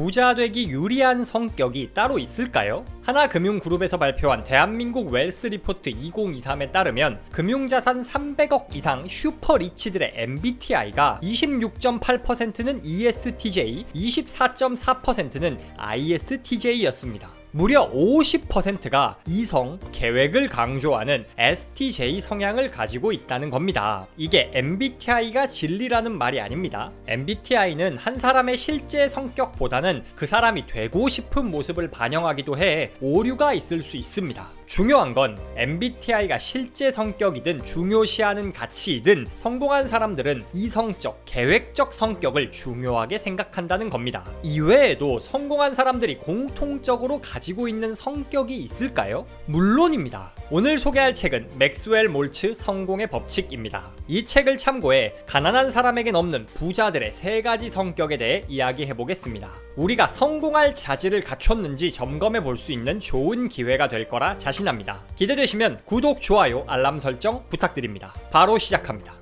부자 되기 유리한 성격이 따로 있을까요? 하나금융그룹에서 발표한 대한민국 웰스 리포트 2023에 따르면 금융자산 300억 이상 슈퍼 리치들의 MBTI가 26.8%는 ESTJ, 24.4%는 ISTJ였습니다. 무려 50%가 이성, 계획을 강조하는 STJ 성향을 가지고 있다는 겁니다. 이게 MBTI가 진리라는 말이 아닙니다. MBTI는 한 사람의 실제 성격보다는 그 사람이 되고 싶은 모습을 반영하기도 해 오류가 있을 수 있습니다. 중요한 건 MBTI가 실제 성격이든 중요시하는 가치이든 성공한 사람들은 이성적, 계획적 성격을 중요하게 생각한다는 겁니다. 이외에도 성공한 사람들이 공통적으로 가지고 있는 성격이 있을까요? 물론입니다. 오늘 소개할 책은 맥스웰 몰츠 성공의 법칙입니다. 이 책을 참고해 가난한 사람에겐 없는 부자들의 세 가지 성격에 대해 이야기해 보겠습니다. 우리가 성공할 자질을 갖췄는지 점검해 볼 수 있는 좋은 기회가 될 거라 자신 합니다. 기대되시면 구독, 좋아요, 알람 설정 부탁드립니다. 바로 시작합니다.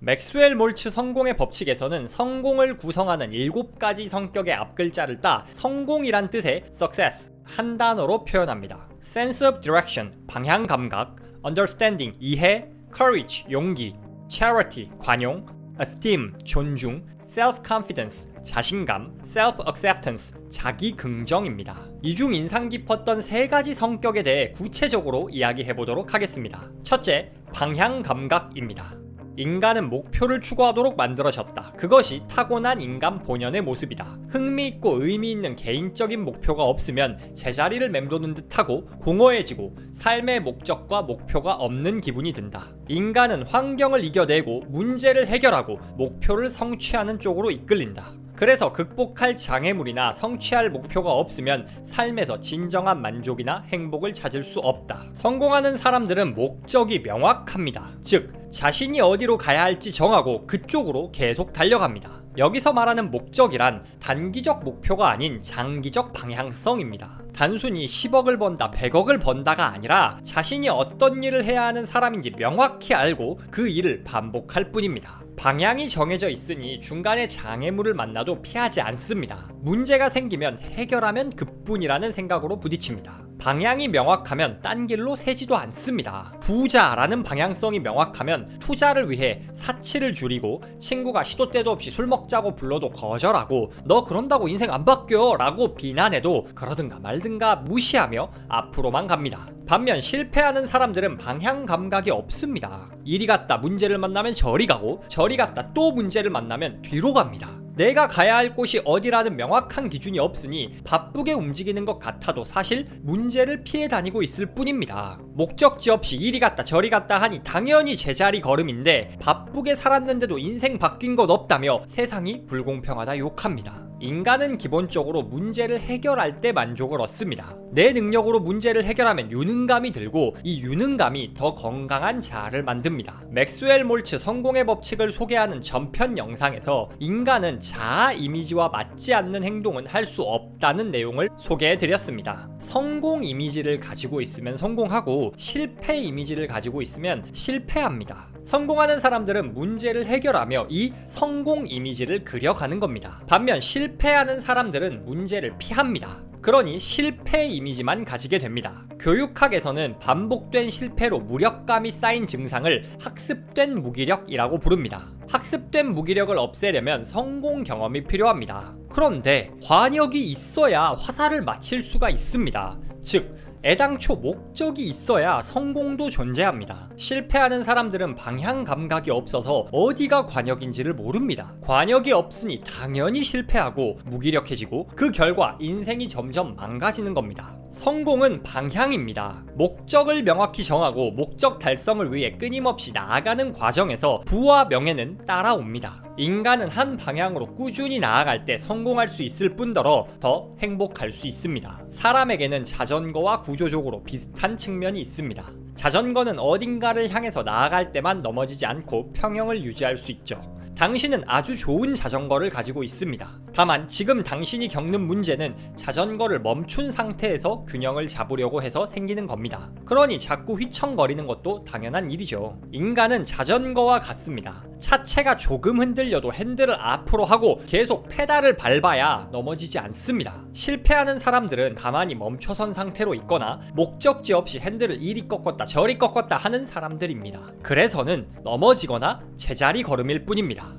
맥스웰 몰츠 성공의 법칙에서는 성공을 구성하는 7가지 성격의 앞글자를 따 성공이란 뜻의 success 한 단어로 표현합니다. sense of direction 방향 감각, understanding 이해, courage 용기, charity 관용, esteem 존중, self-confidence 자신감, self-acceptance 자기 긍정입니다. 이 중 인상 깊었던 세 가지 성격에 대해 구체적으로 이야기해 보도록 하겠습니다. 첫째, 방향 감각입니다. 인간은 목표를 추구하도록 만들어졌다. 그것이 타고난 인간 본연의 모습이다. 흥미있고 의미 있는 개인적인 목표가 없으면 제자리를 맴도는 듯하고 공허해지고 삶의 목적과 목표가 없는 기분이 든다. 인간은 환경을 이겨내고 문제를 해결하고 목표를 성취하는 쪽으로 이끌린다. 그래서 극복할 장애물이나 성취할 목표가 없으면 삶에서 진정한 만족이나 행복을 찾을 수 없다. 성공하는 사람들은 목적이 명확합니다. 즉, 자신이 어디로 가야 할지 정하고 그쪽으로 계속 달려갑니다. 여기서 말하는 목적이란 단기적 목표가 아닌 장기적 방향성입니다. 단순히 10억을 번다, 100억을 번다가 아니라 자신이 어떤 일을 해야 하는 사람인지 명확히 알고 그 일을 반복할 뿐입니다. 방향이 정해져 있으니 중간에 장애물을 만나도 피하지 않습니다. 문제가 생기면 해결하면 그뿐이라는 생각으로 부딪힙니다. 방향이 명확하면 딴 길로 새지도 않습니다. 부자라는 방향성이 명확하면 투자를 위해 사치를 줄이고 친구가 시도 때도 없이 술 먹자고 불러도 거절하고 너 그런다고 인생 안 바뀌어 라고 비난해도 그러든가 말든가 무시하며 앞으로만 갑니다. 반면 실패하는 사람들은 방향 감각이 없습니다. 이리 갔다 문제를 만나면 저리 가고 저리 갔다 또 문제를 만나면 뒤로 갑니다. 내가 가야 할 곳이 어디라는 명확한 기준이 없으니 바쁘게 움직이는 것 같아도 사실 문제를 피해 다니고 있을 뿐입니다. 목적지 없이 이리 갔다 저리 갔다 하니 당연히 제자리 걸음인데 바쁘게 살았는데도 인생 바뀐 것 없다며 세상이 불공평하다 욕합니다. 인간은 기본적으로 문제를 해결할 때 만족을 얻습니다. 내 능력으로 문제를 해결하면 유능감이 들고 이 유능감이 더 건강한 자아를 만듭니다. 맥스웰 몰츠 성공의 법칙을 소개하는 전편 영상에서 인간은 자아 이미지와 맞지 않는 행동은 할 수 없다는 내용을 소개해 드렸습니다. 성공 이미지를 가지고 있으면 성공하고 실패 이미지를 가지고 있으면 실패합니다. 성공하는 사람들은 문제를 해결하며 이 성공 이미지를 그려가는 겁니다. 반면 실패하는 사람들은 문제를 피합니다. 그러니 실패 이미지만 가지게 됩니다. 교육학에서는 반복된 실패로 무력감이 쌓인 증상을 학습된 무기력이라고 부릅니다. 학습된 무기력을 없애려면 성공 경험이 필요합니다. 그런데 관역이 있어야 화살을 맞힐 수가 있습니다. 즉, 애당초 목적이 있어야 성공도 존재합니다. 실패하는 사람들은 방향 감각이 없어서 어디가 관역인지를 모릅니다. 관역이 없으니 당연히 실패하고 무기력해지고 그 결과 인생이 점점 망가지는 겁니다. 성공은 방향입니다. 목적을 명확히 정하고 목적 달성을 위해 끊임없이 나아가는 과정에서 부와 명예는 따라옵니다. 인간은 한 방향으로 꾸준히 나아갈 때 성공할 수 있을 뿐더러 더 행복할 수 있습니다. 사람에게는 자전거와 구조적으로 비슷한 측면이 있습니다. 자전거는 어딘가를 향해서 나아갈 때만 넘어지지 않고 평형을 유지할 수 있죠. 당신은 아주 좋은 자전거를 가지고 있습니다. 다만 지금 당신이 겪는 문제는 자전거를 멈춘 상태에서 균형을 잡으려고 해서 생기는 겁니다. 그러니 자꾸 휘청거리는 것도 당연한 일이죠. 인간은 자전거와 같습니다. 차체가 조금 흔들려도 핸들을 앞으로 하고 계속 페달을 밟아야 넘어지지 않습니다. 실패하는 사람들은 가만히 멈춰선 상태로 있거나 목적지 없이 핸들을 이리 꺾었다 저리 꺾었다 하는 사람들입니다. 그래서는 넘어지거나 제자리 걸음일 뿐입니다.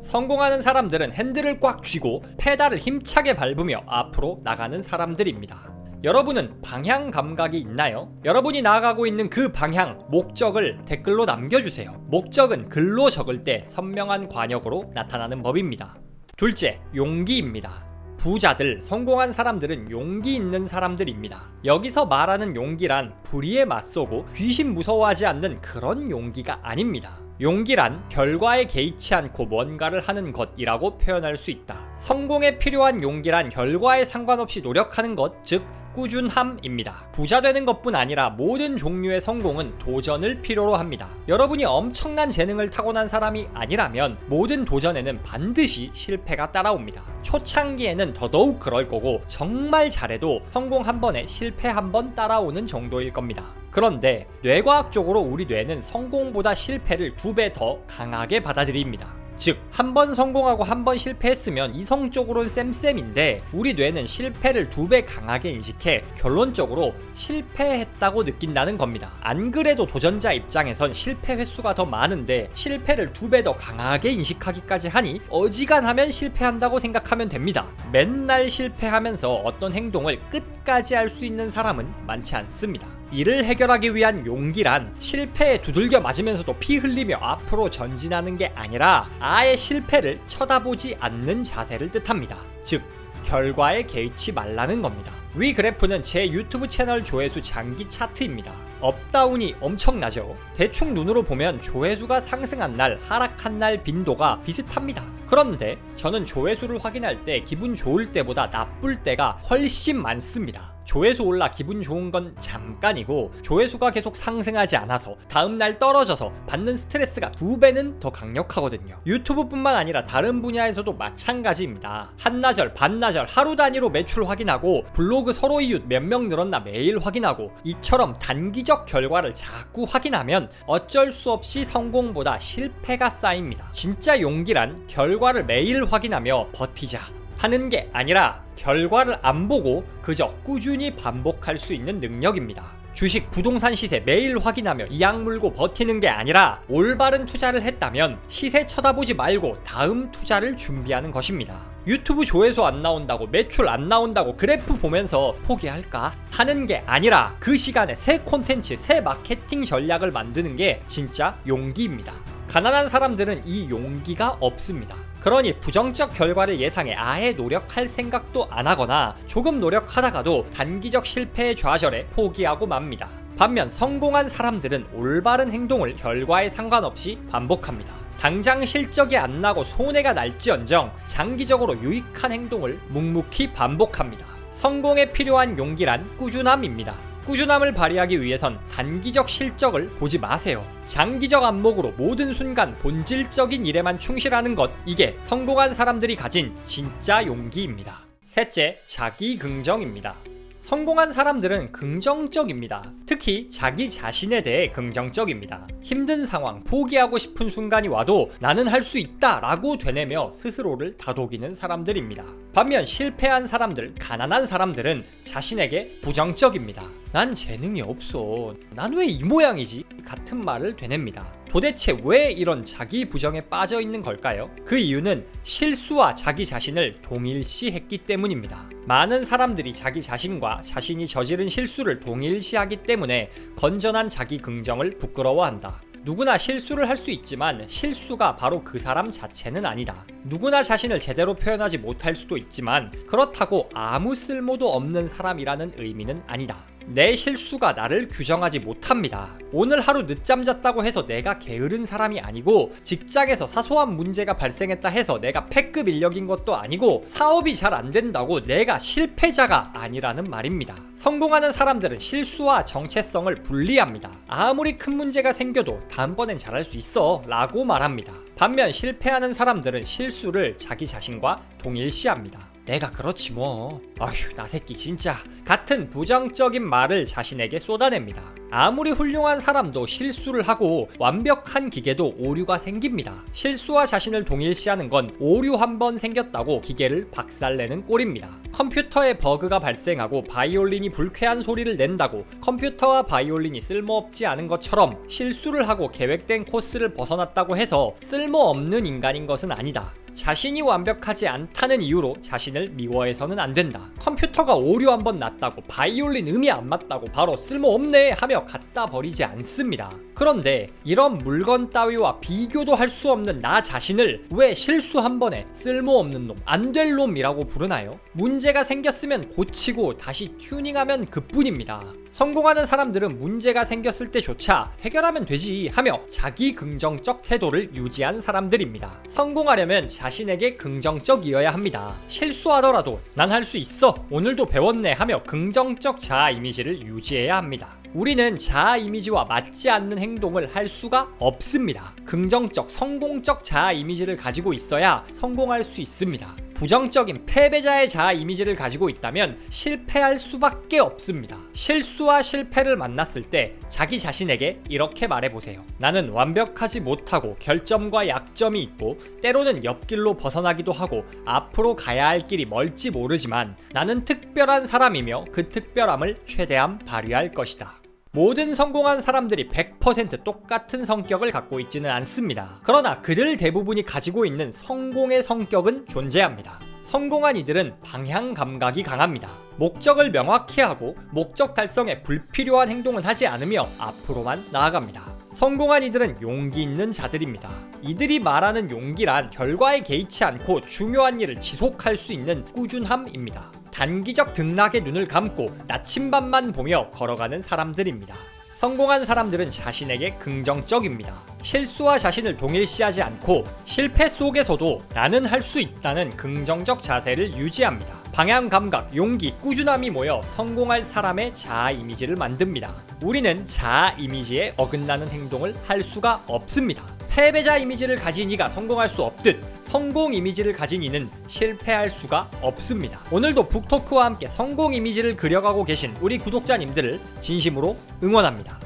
성공하는 사람들은 핸들을 꽉 쥐고 페달을 힘차게 밟으며 앞으로 나가는 사람들입니다. 여러분은 방향 감각이 있나요? 여러분이 나아가고 있는 그 방향, 목적을 댓글로 남겨주세요. 목적은 글로 적을 때 선명한 관역으로 나타나는 법입니다. 둘째, 용기입니다. 부자들, 성공한 사람들은 용기 있는 사람들입니다. 여기서 말하는 용기란 불의에 맞서고 귀신 무서워하지 않는 그런 용기가 아닙니다. 용기란 결과에 개의치 않고 뭔가를 하는 것이라고 표현할 수 있다. 성공에 필요한 용기란 결과에 상관없이 노력하는 것, 즉 꾸준함입니다. 부자 되는 것뿐 아니라 모든 종류의 성공은 도전을 필요로 합니다. 여러분이 엄청난 재능을 타고난 사람이 아니라면 모든 도전에는 반드시 실패가 따라옵니다. 초창기에는 더더욱 그럴 거고 정말 잘해도 성공 한 번에 실패 한 번 따라오는 정도일 겁니다. 그런데 뇌과학적으로 우리 뇌는 성공보다 실패를 두 배 더 강하게 받아들입니다. 즉, 한 번 성공하고 한 번 실패했으면 이성적으로는 쌤쌤인데 우리 뇌는 실패를 두 배 강하게 인식해 결론적으로 실패했다고 느낀다는 겁니다. 안 그래도 도전자 입장에선 실패 횟수가 더 많은데 실패를 두 배 더 강하게 인식하기까지 하니 어지간하면 실패한다고 생각하면 됩니다. 맨날 실패하면서 어떤 행동을 끝까지 할 수 있는 사람은 많지 않습니다. 이를 해결하기 위한 용기란 실패에 두들겨 맞으면서도 피 흘리며 앞으로 전진하는 게 아니라 아예 실패를 쳐다보지 않는 자세를 뜻합니다. 즉, 결과에 개의치 말라는 겁니다. 위 그래프는 제 유튜브 채널 조회수 장기 차트입니다. 업다운이 엄청나죠. 대충 눈으로 보면 조회수가 상승한 날, 하락한 날 빈도가 비슷합니다. 그런데 저는 조회수를 확인할 때 기분 좋을 때보다 나쁠 때가 훨씬 많습니다. 조회수 올라 기분 좋은 건 잠깐이고 조회수가 계속 상승하지 않아서 다음날 떨어져서 받는 스트레스가 두 배는 더 강력하거든요. 유튜브뿐만 아니라 다른 분야에서도 마찬가지입니다. 한나절, 반나절, 하루 단위로 매출 확인하고 블로그 서로 이웃 몇 명 늘었나 매일 확인하고 이처럼 단기적 결과를 자꾸 확인하면 어쩔 수 없이 성공보다 실패가 쌓입니다. 진짜 용기란 결과를 매일 확인하며 버티자. 하는 게 아니라 결과를 안 보고 그저 꾸준히 반복할 수 있는 능력입니다. 주식 부동산 시세 매일 확인하며 이악 물고 버티는 게 아니라 올바른 투자를 했다면 시세 쳐다보지 말고 다음 투자를 준비하는 것입니다. 유튜브 조회수 안 나온다고 매출 안 나온다고 그래프 보면서 포기할까 하는 게 아니라 그 시간에 새 콘텐츠, 새 마케팅 전략을 만드는 게 진짜 용기입니다. 가난한 사람들은 이 용기가 없습니다. 그러니 부정적 결과를 예상해 아예 노력할 생각도 안 하거나 조금 노력하다가도 단기적 실패에 좌절해 포기하고 맙니다. 반면 성공한 사람들은 올바른 행동을 결과에 상관없이 반복합니다. 당장 실적이 안 나고 손해가 날지언정 장기적으로 유익한 행동을 묵묵히 반복합니다. 성공에 필요한 용기란 꾸준함입니다. 꾸준함을 발휘하기 위해선 단기적 실적을 보지 마세요. 장기적 안목으로 모든 순간 본질적인 일에만 충실하는 것, 이게 성공한 사람들이 가진 진짜 용기입니다. 셋째, 자기 긍정입니다. 성공한 사람들은 긍정적입니다. 특히 자기 자신에 대해 긍정적입니다. 힘든 상황, 포기하고 싶은 순간이 와도 나는 할 수 있다 라고 되뇌며 스스로를 다독이는 사람들입니다. 반면 실패한 사람들, 가난한 사람들은 자신에게 부정적입니다. 난 재능이 없어. 난 왜 이 모양이지? 같은 말을 되냅니다. 도대체 왜 이런 자기 부정에 빠져 있는 걸까요? 그 이유는 실수와 자기 자신을 동일시했기 때문입니다. 많은 사람들이 자기 자신과 자신이 저지른 실수를 동일시하기 때문에 건전한 자기 긍정을 부끄러워한다. 누구나 실수를 할 수 있지만 실수가 바로 그 사람 자체는 아니다. 누구나 자신을 제대로 표현하지 못할 수도 있지만 그렇다고 아무 쓸모도 없는 사람이라는 의미는 아니다. 내 실수가 나를 규정하지 못합니다. 오늘 하루 늦잠 잤다고 해서 내가 게으른 사람이 아니고 직장에서 사소한 문제가 발생했다 해서 내가 패급 인력인 것도 아니고 사업이 잘 안 된다고 내가 실패자가 아니라는 말입니다. 성공하는 사람들은 실수와 정체성을 분리합니다. 아무리 큰 문제가 생겨도 다음번엔 잘할 수 있어 라고 말합니다. 반면 실패하는 사람들은 실수를 자기 자신과 동일시합니다. 내가 그렇지 뭐. 아휴, 나 새끼 진짜. 같은 부정적인 말을 자신에게 쏟아냅니다. 아무리 훌륭한 사람도 실수를 하고 완벽한 기계도 오류가 생깁니다. 실수와 자신을 동일시하는 건 오류 한 번 생겼다고 기계를 박살내는 꼴입니다. 컴퓨터에 버그가 발생하고 바이올린이 불쾌한 소리를 낸다고 컴퓨터와 바이올린이 쓸모없지 않은 것처럼 실수를 하고 계획된 코스를 벗어났다고 해서 쓸모없는 인간인 것은 아니다. 자신이 완벽하지 않다는 이유로 자신을 미워해서는 안 된다. 컴퓨터가 오류 한 번 났다고 바이올린 음이 안 맞다고 바로 쓸모없네 하며 갖다 버리지 않습니다. 그런데 이런 물건 따위와 비교도 할 수 없는 나 자신을 왜 실수 한 번에 쓸모없는 놈, 안 될 놈이라고 부르나요? 문제가 생겼으면 고치고 다시 튜닝하면 그뿐입니다. 성공하는 사람들은 문제가 생겼을 때조차 해결하면 되지 하며 자기 긍정적 태도를 유지한 사람들입니다. 성공하려면 자신에게 긍정적이어야 합니다. 실수하더라도 난 할 수 있어. 오늘도 배웠네 하며 긍정적 자아 이미지를 유지해야 합니다. 우리는 자아 이미지와 맞지 않는 행동을 할 수가 없습니다. 긍정적, 성공적 자아 이미지를 가지고 있어야 성공할 수 있습니다. 부정적인 패배자의 자아 이미지를 가지고 있다면 실패할 수밖에 없습니다. 실수와 실패를 만났을 때 자기 자신에게 이렇게 말해보세요. 나는 완벽하지 못하고 결점과 약점이 있고 때로는 옆길로 벗어나기도 하고 앞으로 가야 할 길이 멀지 모르지만 나는 특별한 사람이며 그 특별함을 최대한 발휘할 것이다. 모든 성공한 사람들이 100% 똑같은 성격을 갖고 있지는 않습니다. 그러나 그들 대부분이 가지고 있는 성공의 성격은 존재합니다. 성공한 이들은 방향 감각이 강합니다. 목적을 명확히 하고 목적 달성에 불필요한 행동은 하지 않으며 앞으로만 나아갑니다. 성공한 이들은 용기 있는 자들입니다. 이들이 말하는 용기란 결과에 개의치 않고 중요한 일을 지속할 수 있는 꾸준함입니다. 단기적 등락의 눈을 감고 나침반만 보며 걸어가는 사람들입니다. 성공한 사람들은 자신에게 긍정적입니다. 실수와 자신을 동일시하지 않고 실패 속에서도 나는 할 수 있다는 긍정적 자세를 유지합니다. 방향 감각, 용기, 꾸준함이 모여 성공할 사람의 자아 이미지를 만듭니다. 우리는 자아 이미지에 어긋나는 행동을 할 수가 없습니다. 패배자 이미지를 가진 이가 성공할 수 없듯 성공 이미지를 가진 이는 실패할 수가 없습니다. 오늘도 북토크와 함께 성공 이미지를 그려가고 계신 우리 구독자님들을 진심으로 응원합니다.